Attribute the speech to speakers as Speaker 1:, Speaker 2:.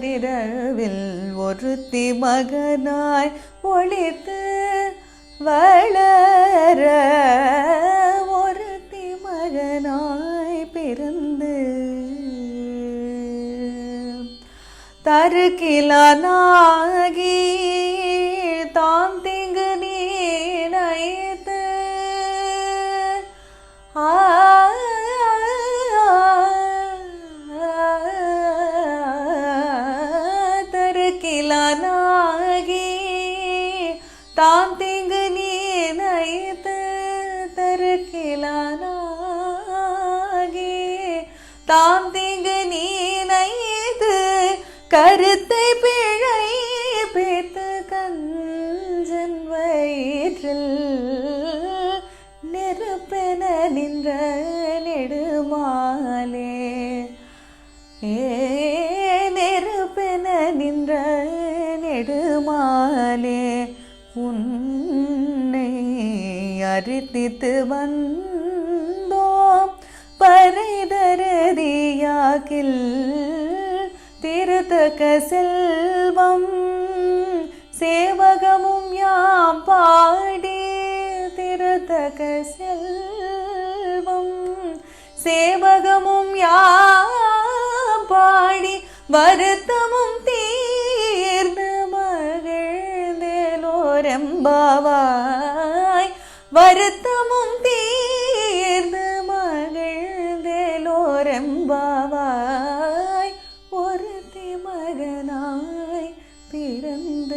Speaker 1: ஓரிரவில் ஒருத்தி மகனாய் ஒளித்து வளர ஒருத்தி மகனாய் பிறந்து தருக்கிலானாகி தான் தான் திங்கு நீனைத்து தருக்கிலானாகி. தாம் திங்கு நீனைத்து கருத்தை பிழை பேத்து கஞ்சன் வயிற்றில் நெருப்பென நின்ற நெடுமாலே. ஏ நெருப்பென நின்ற நெடுமாலே. உன்னை அரித்தித்து வந்தோம். பரைதரதியாகில் திருத்தக செல்வம். சேவகமும் யாம் பாடி திருத்தக செல்வம். அன்பாவாய் வருத்தமும் தீர்ந்து மகிழ்ந்தேலோரம்பாவாய் ஒரு மகனாய் பிறந்த